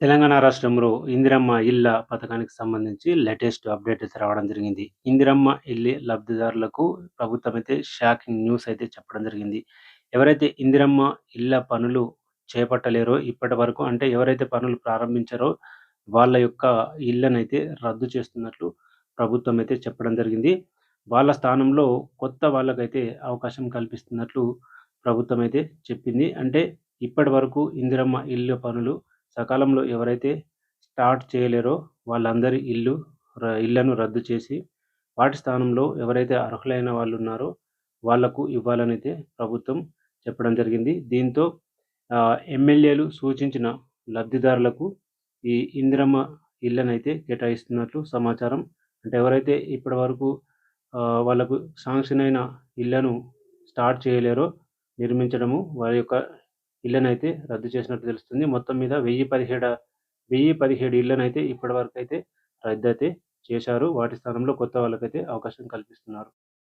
తెలంగాణ రాష్ట్రంలో ఇందిరమ్మ ఇళ్ళ పథకానికి సంబంధించి లేటెస్ట్ అప్డేట్ అయితే రావడం జరిగింది. ఇందిరమ్మ ఇల్లు లబ్ధిదారులకు ప్రభుత్వం అయితే షాకింగ్ న్యూస్ అయితే చెప్పడం జరిగింది. ఎవరైతే ఇందిరమ్మ ఇళ్ళ పనులు చేపట్టలేరో ఇప్పటి వరకు అంటే ఎవరైతే పనులు ప్రారంభించారో వాళ్ళ యొక్క ఇళ్ళనైతే రద్దు చేస్తున్నట్లు ప్రభుత్వం అయితే చెప్పడం జరిగింది. వాళ్ళ స్థానంలో కొత్త వాళ్ళకైతే అవకాశం కల్పిస్తున్నట్లు ప్రభుత్వం అయితే చెప్పింది. అంటే ఇప్పటి వరకు ఇందిరమ్మ ఇల్లు పనులు సకాలంలో ఎవరైతే స్టార్ట్ చేయలేరో వాళ్ళందరి ఇల్లు ఇళ్ళను రద్దు చేసి వాటి స్థానంలో ఎవరైతే అర్హులైన వాళ్ళు ఉన్నారో వాళ్ళకు ఇవ్వాలనైతే ప్రభుత్వం చెప్పడం జరిగింది. దీంతో ఎమ్మెల్యేలు సూచించిన లబ్ధిదారులకు ఈ ఇందిరమ్మ ఇళ్ళనైతే కేటాయిస్తున్నట్లు సమాచారం. అంటే ఎవరైతే ఇప్పటి వరకు వాళ్ళకు శాంక్షన్ అయిన ఇళ్ళను స్టార్ట్ చేయలేరో నిర్మించడము వారి యొక్క ఇళ్ళనైతే రద్దు చేసినట్టు తెలుస్తుంది. మొత్తం మీద వెయ్యి పదిహేడు వెయ్యి పదిహేడు ఇళ్ళనైతే ఇప్పటి వరకు అయితే రద్దు అయితే చేశారు. వాటి స్థానంలో కొత్త వాళ్ళకైతే అవకాశం కల్పిస్తున్నారు.